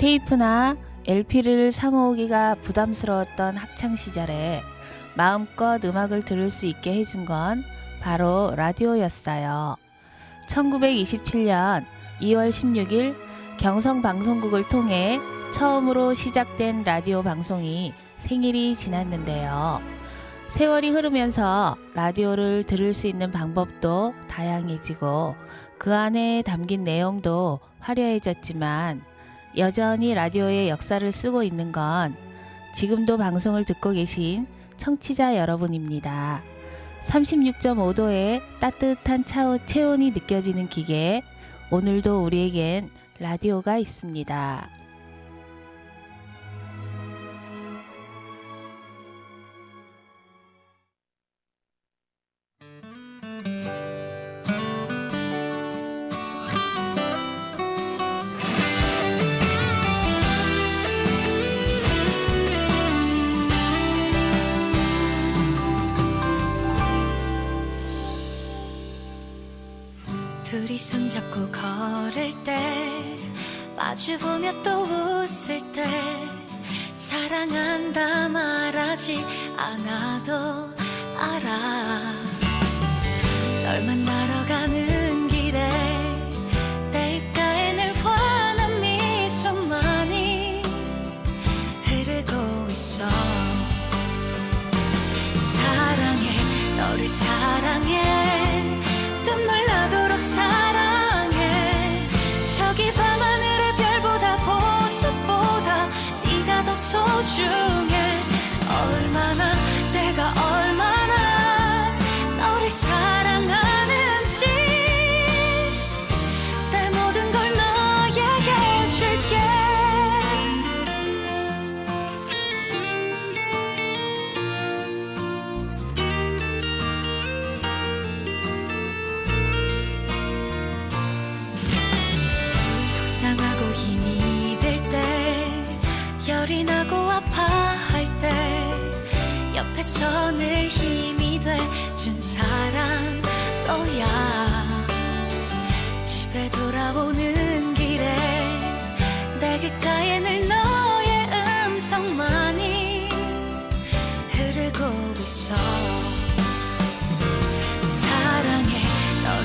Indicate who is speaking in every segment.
Speaker 1: 테이프나 LP를 사 모으기가 부담스러웠던 학창 시절에 마음껏 음악을 들을 수 있게 해준 건 바로 라디오였어요. 1927년 2월 16일 경성방송국을 통해 처음으로 시작된 라디오 방송이 생일이 지났는데요. 세월이 흐르면서 라디오를 들을 수 있는 방법도 다양해지고 그 안에 담긴 내용도 화려해졌지만 여전히 라디오의 역사를 쓰고 있는 건 지금도 방송을 듣고 계신 청취자 여러분입니다. 36.5도의 따뜻한 차오, 체온이 느껴지는 기계, 오늘도 우리에겐 라디오가 있습니다.
Speaker 2: 마주보며 또 웃을 때 사랑한다 말하지 않아도 알아 더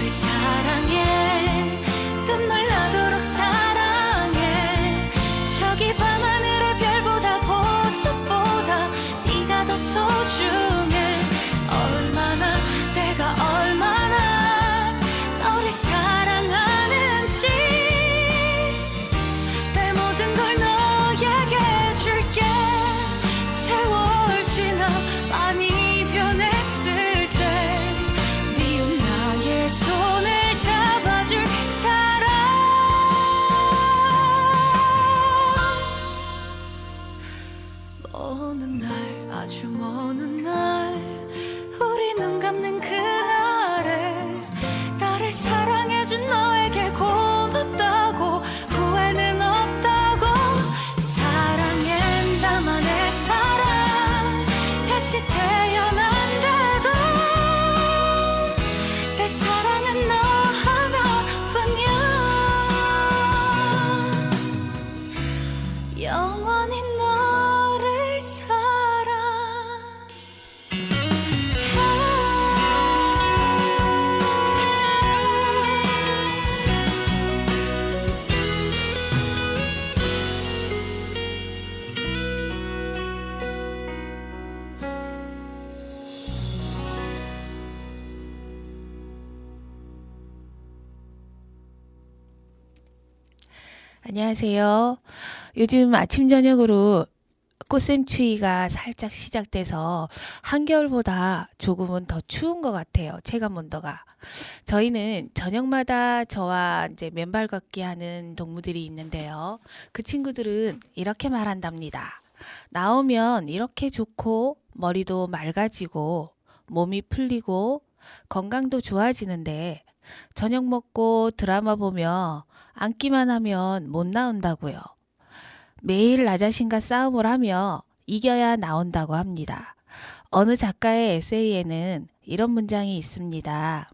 Speaker 2: 사랑해. 눈물 나도
Speaker 1: 안녕하세요. 요즘 아침 저녁으로 꽃샘추위가 살짝 시작돼서 한겨울보다 조금은 더 추운 것 같아요. 체감 온도가. 저희는 저녁마다 저와 이제 맨발 걷기 하는 동무들이 있는데요. 그 친구들은 이렇게 말한답니다. 나오면 이렇게 좋고 머리도 맑아지고 몸이 풀리고 건강도 좋아지는데 저녁 먹고 드라마 보며 앉기만 하면 못 나온다고요. 매일 나 자신과 싸움을 하며 이겨야 나온다고 합니다. 어느 작가의 에세이에는 이런 문장이 있습니다.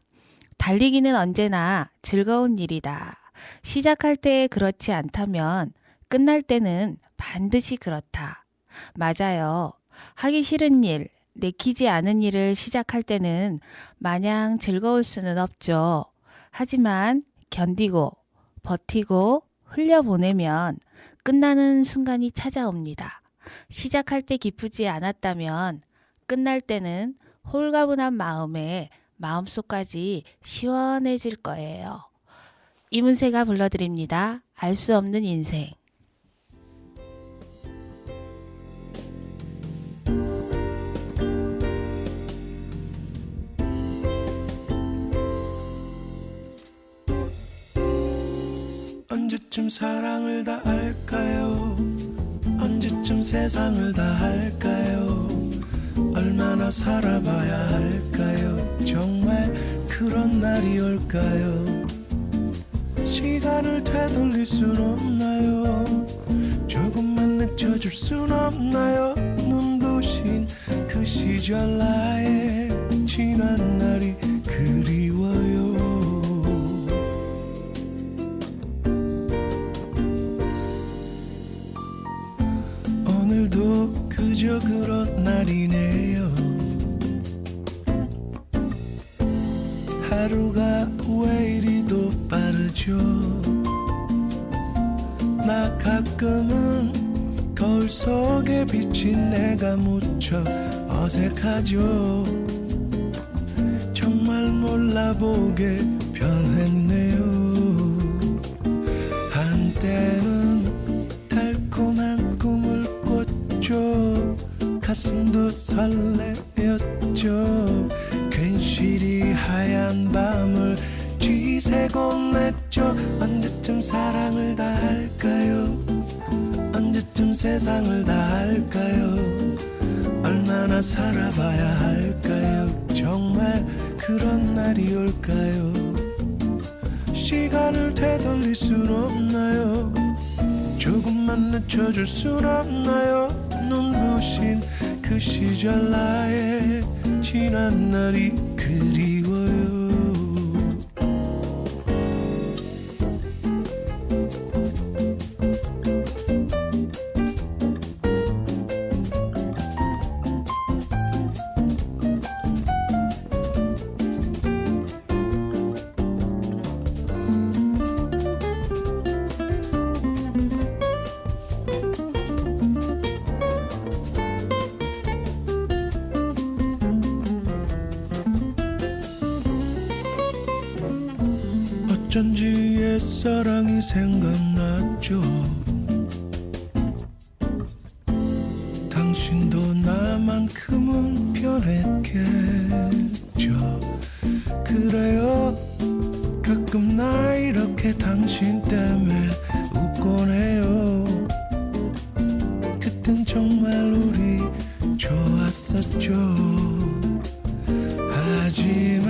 Speaker 1: 달리기는 언제나 즐거운 일이다. 시작할 때 그렇지 않다면 끝날 때는 반드시 그렇다. 맞아요. 하기 싫은 일, 내키지 않은 일을 시작할 때는 마냥 즐거울 수는 없죠. 하지만 견디고 버티고 흘려보내면 끝나는 순간이 찾아옵니다. 시작할 때 기쁘지 않았다면 끝날 때는 홀가분한 마음에 마음속까지 시원해질 거예요. 이문세가 불러드립니다. 알 수 없는 인생.
Speaker 3: 언제쯤 사랑을 다 알까요? 언제쯤 세상을 다 할까요? 얼마나 살아봐야 할까요? 정말 그런 날이 올까요? 시간을 되돌릴 순 없나요? 조금만 늦춰줄 순 없나요? 눈부신 그 시절 나의 지난 날이 그리워 그저 그런 날이네요. 하루가 왜 이리도 빠르죠? 나 가끔은 거울 속에 비친 내가 무척 어색하죠. 정말 몰라보게 변했네요. 가슴도 설레였죠. 괜시리 하얀 밤을 쥐새곤 했죠. 언제쯤 사랑을 다 할까요? 언제쯤 세상을 다 할까요? 얼마나 살아봐야 할까요? 정말 그런 날이 올까요? 시간을 되돌릴 순 없나요? 조금만 늦춰줄 순 없나요? 눈부신 그 시절 나의 지난 날이 정말 우리 좋았었죠. 하지만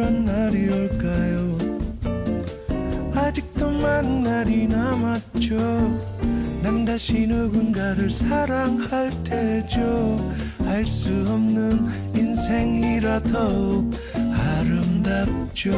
Speaker 3: 그런 날이 올까요? 아직도 많은 날이 남았죠. 난 다시 누군가를 사랑할 테죠. 알 수 없는 인생이라 더욱 아름답죠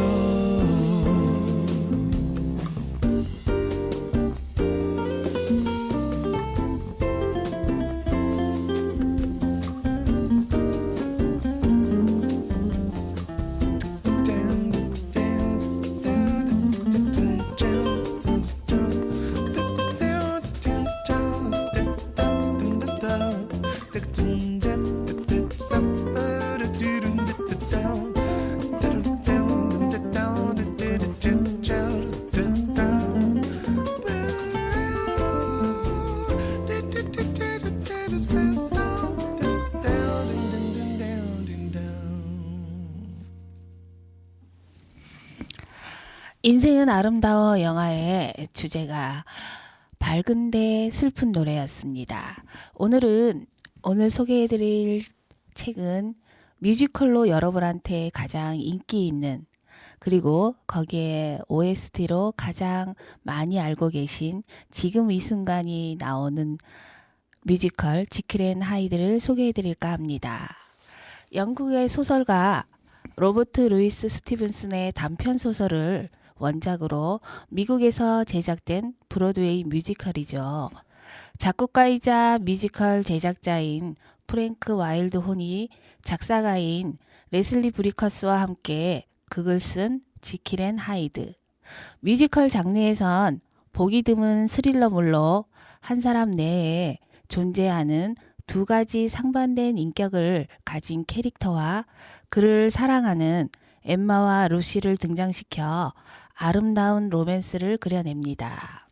Speaker 1: 인생은 아름다워 영화의 주제가 밝은데 슬픈 노래였습니다. 오늘은 오늘 소개해드릴 책은 뮤지컬로 여러분한테 가장 인기 있는 그리고 거기에 OST로 가장 많이 알고 계신 지금 이 순간이 나오는 뮤지컬 지킬앤 하이드를 소개해 드릴까 합니다. 영국의 소설가 로버트 루이스 스티븐슨의 단편 소설을 원작으로 미국에서 제작된 브로드웨이 뮤지컬이죠. 작곡가이자 뮤지컬 제작자인 프랭크 와일드 혼이 작사가인 레슬리 브리커스와 함께 극을 쓴 지킬 앤 하이드. 뮤지컬 장르에선 보기 드문 스릴러물로 한 사람 내에 존재하는 두 가지 상반된 인격을 가진 캐릭터와 그를 사랑하는 엠마와 루시를 등장시켜 아름다운 로맨스를 그려냅니다.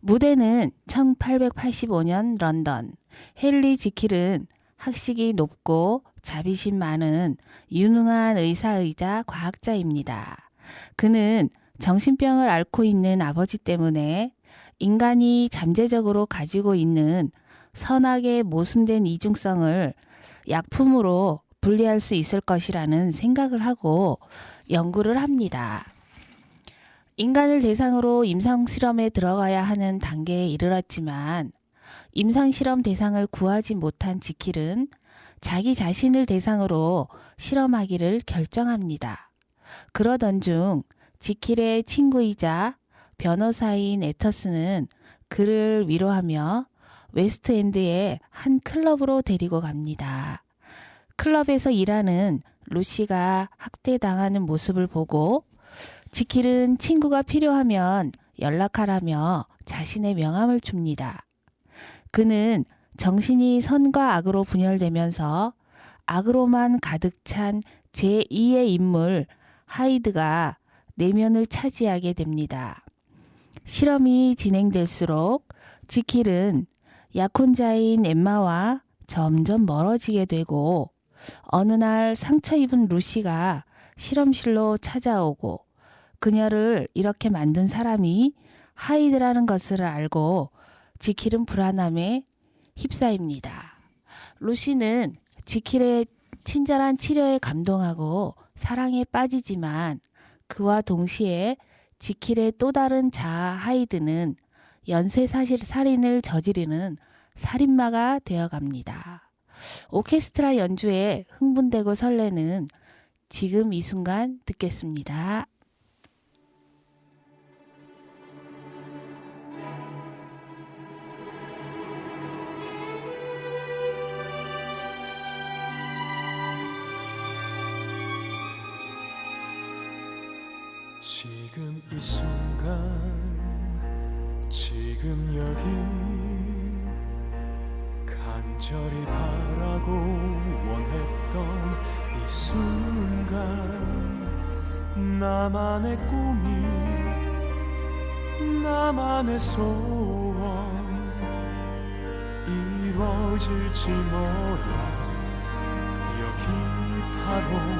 Speaker 1: 무대는 1885년 런던. 헨리 지킬은 학식이 높고 자비심 많은 유능한 의사이자 과학자입니다. 그는 정신병을 앓고 있는 아버지 때문에 인간이 잠재적으로 가지고 있는 선악의 모순된 이중성을 약품으로 분리할 수 있을 것이라는 생각을 하고 연구를 합니다. 인간을 대상으로 임상 실험에 들어가야 하는 단계에 이르렀지만 임상 실험 대상을 구하지 못한 지킬은 자기 자신을 대상으로 실험하기를 결정합니다. 그러던 중 지킬의 친구이자 변호사인 에터스는 그를 위로하며 웨스트엔드의 한 클럽으로 데리고 갑니다. 클럽에서 일하는 루시가 학대당하는 모습을 보고 지킬은 친구가 필요하면 연락하라며 자신의 명함을 줍니다. 그는 정신이 선과 악으로 분열되면서 악으로만 가득 찬 제2의 인물 하이드가 내면을 차지하게 됩니다. 실험이 진행될수록 지킬은 약혼자인 엠마와 점점 멀어지게 되고 어느 날 상처 입은 루시가 실험실로 찾아오고 그녀를 이렇게 만든 사람이 하이드라는 것을 알고 지킬은 불안함에 휩싸입니다. 루시는 지킬의 친절한 치료에 감동하고 사랑에 빠지지만 그와 동시에 지킬의 또 다른 자아 하이드는 연쇄 사실 살인을 저지르는 살인마가 되어갑니다. 오케스트라 연주에 흥분되고 설레는 지금 이 순간 듣겠습니다.
Speaker 4: 지금 이 순간 지금 여기 간절히 바라고 원했던 이 순간 나만의 꿈이 나만의 소원 이루어질지 몰라. 여기 바로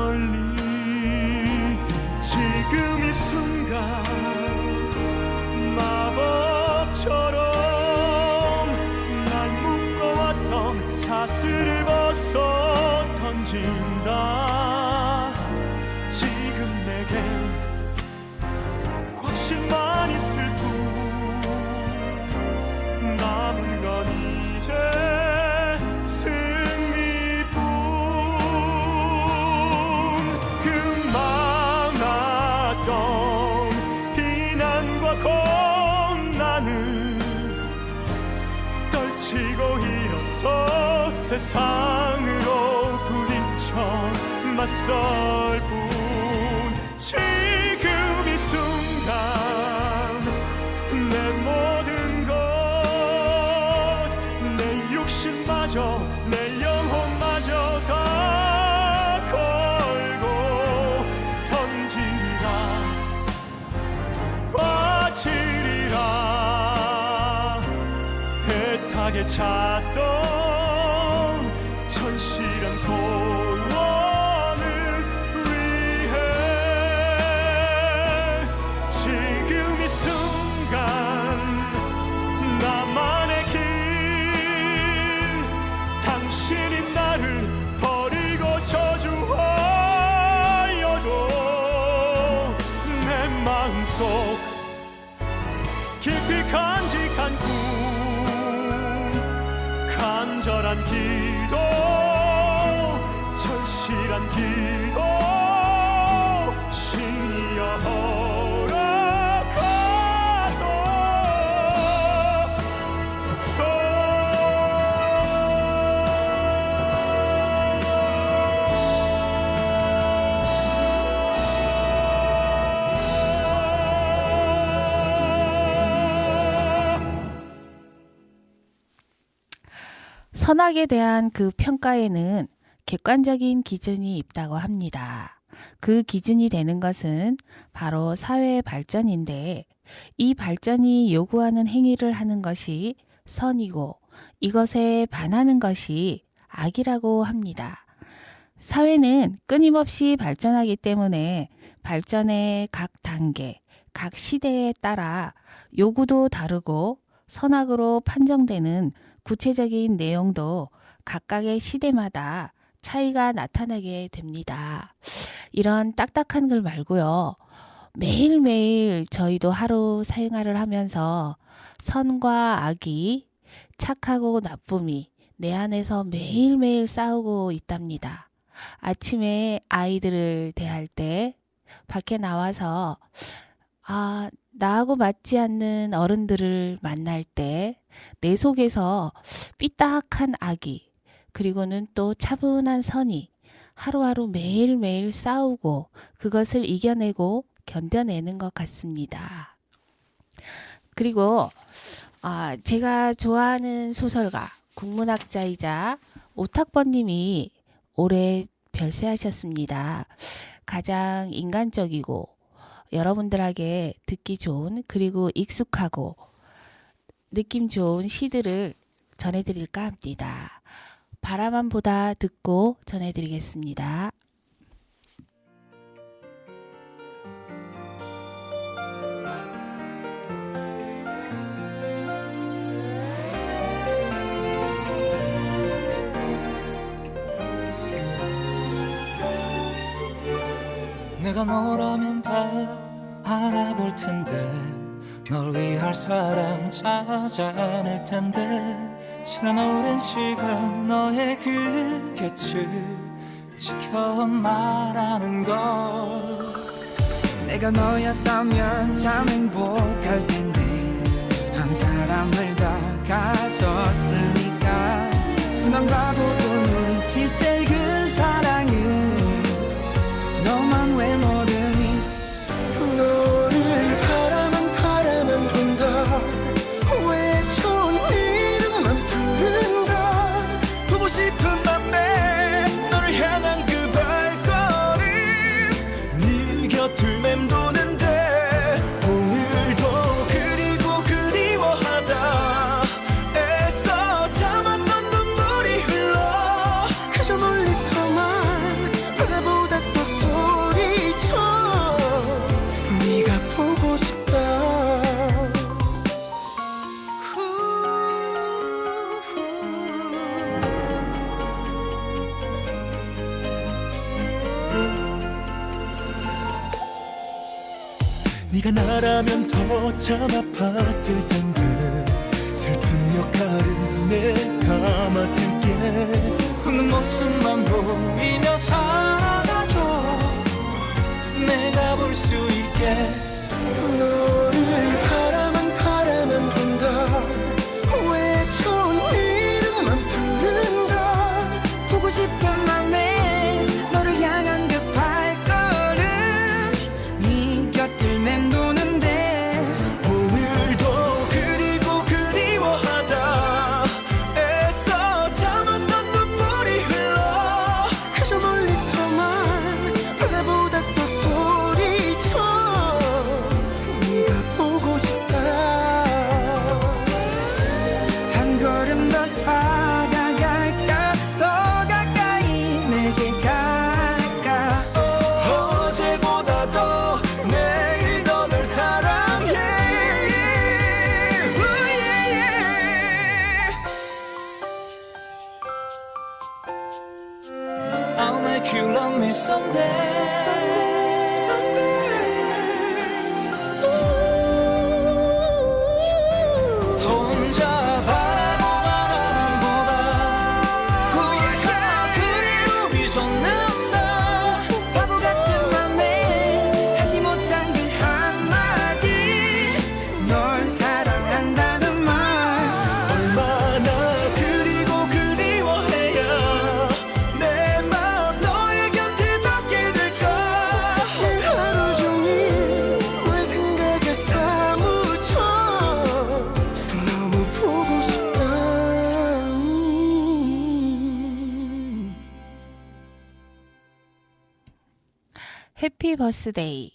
Speaker 4: 지금 이 순간 마법처럼 세상으로 부딪혀 맞설 뿐. 지금 이 순간 내 모든 것 내 육신마저 내 영혼마저 다 걸고 던지리라. 과치리라. 애타게 찾던
Speaker 1: 선악에 대한 그 평가에는 객관적인 기준이 있다고 합니다. 그 기준이 되는 것은 바로 사회의 발전인데 이 발전이 요구하는 행위를 하는 것이 선이고 이것에 반하는 것이 악이라고 합니다. 사회는 끊임없이 발전하기 때문에 발전의 각 단계, 각 시대에 따라 요구도 다르고 선악으로 판정되는 구체적인 내용도 각각의 시대마다 차이가 나타나게 됩니다. 이런 딱딱한 글 말고요. 매일매일 저희도 하루 생활을 하면서 선과 악이 착하고 나쁨이 내 안에서 매일매일 싸우고 있답니다. 아침에 아이들을 대할 때 밖에 나와서 아, 나하고 맞지 않는 어른들을 만날 때 내 속에서 삐딱한 악이 그리고는 또 차분한 선이 하루하루 매일매일 싸우고 그것을 이겨내고 견뎌내는 것 같습니다. 그리고 아, 제가 좋아하는 소설가 국문학자이자 오탁번님이 올해 별세하셨습니다. 가장 인간적이고 여러분들에게 듣기 좋은 그리고 익숙하고 느낌 좋은 시들을 전해드릴까 합니다. 바라만 보다 듣고 전해드리겠습니다.
Speaker 5: 내가 너라면 다 알아볼 텐데 널 위할 사람 찾아낼 텐데 지난 오랜 시간 너의 그 곁을 지켜만라는 걸.
Speaker 3: 내가 너였다면 참 행복할 텐데 한 사람을 더 가졌으니까 눈안 바보도 눈치챌 그 사랑은
Speaker 4: 내가
Speaker 5: 볼 수 있게
Speaker 3: you love me someday. someday.
Speaker 6: 버스데이.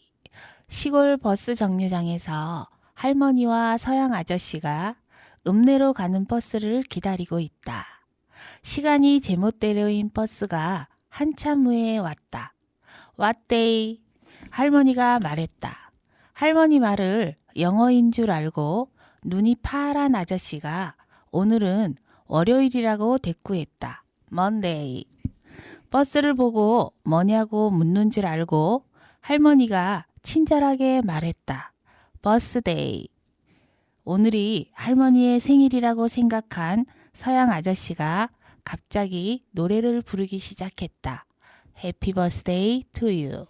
Speaker 6: 시골 버스 정류장에서 할머니와 서양 아저씨가 읍내로 가는 버스를 기다리고 있다. 시간이 제멋대로인 버스가 한참 후에 왔다. 왔데이. 할머니가 말했다. 할머니 말을 영어인 줄 알고 눈이 파란 아저씨가 오늘은 월요일이라고 대꾸했다. 먼데이. 버스를 보고 뭐냐고 묻는 줄 알고 할머니가 친절하게 말했다. 버스데이. 오늘이 할머니의 생일이라고 생각한 서양 아저씨가 갑자기 노래를 부르기 시작했다. 해피 버스데이 투 유.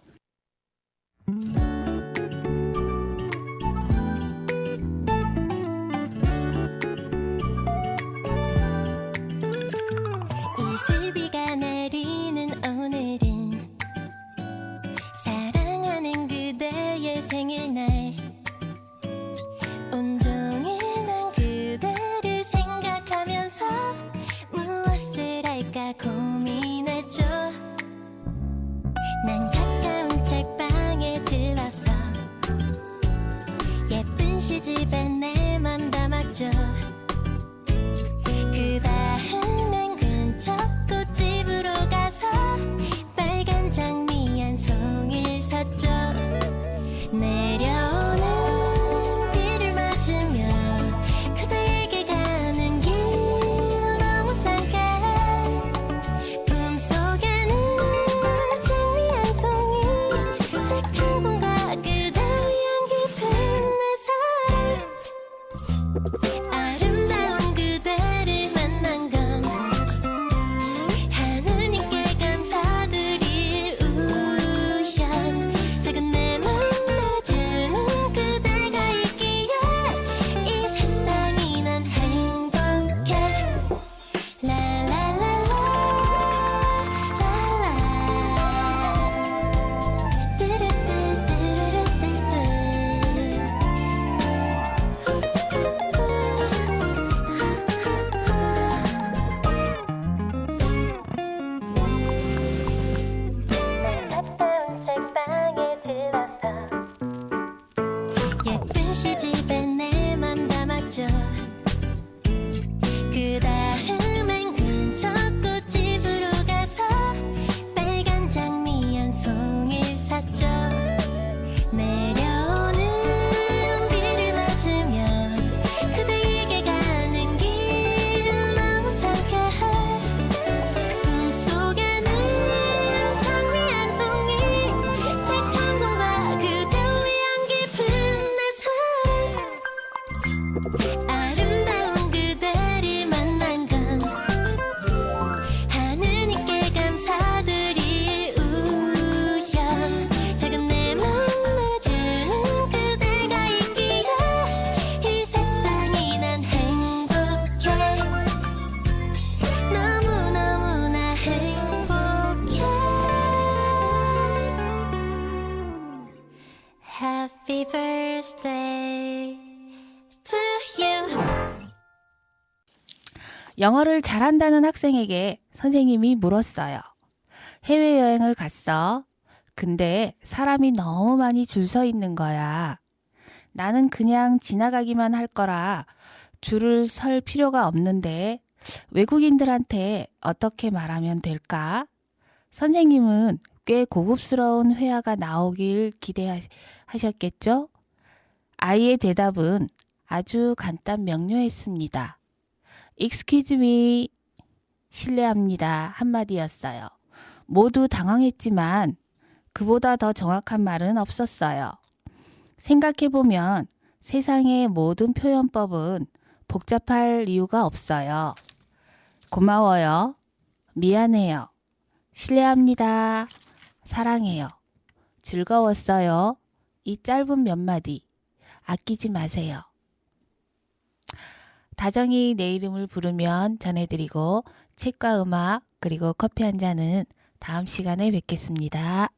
Speaker 6: 영어를 잘한다는 학생에게 선생님이 물었어요. 해외여행을 갔어. 근데 사람이 너무 많이 줄 서 있는 거야. 나는 그냥 지나가기만 할 거라 줄을 설 필요가 없는데 외국인들한테 어떻게 말하면 될까? 선생님은 꽤 고급스러운 회화가 나오길 기대하셨겠죠? 아이의 대답은 아주 간단 명료했습니다. Excuse me. 실례합니다. 한마디였어요. 모두 당황했지만 그보다 더 정확한 말은 없었어요. 생각해보면 세상의 모든 표현법은 복잡할 이유가 없어요. 고마워요. 미안해요. 실례합니다. 사랑해요. 즐거웠어요. 이 짧은 몇 마디 아끼지 마세요. 다정히 내 이름을 부르면 전해드리고 책과 음악 그리고 커피 한 잔은 다음 시간에 뵙겠습니다.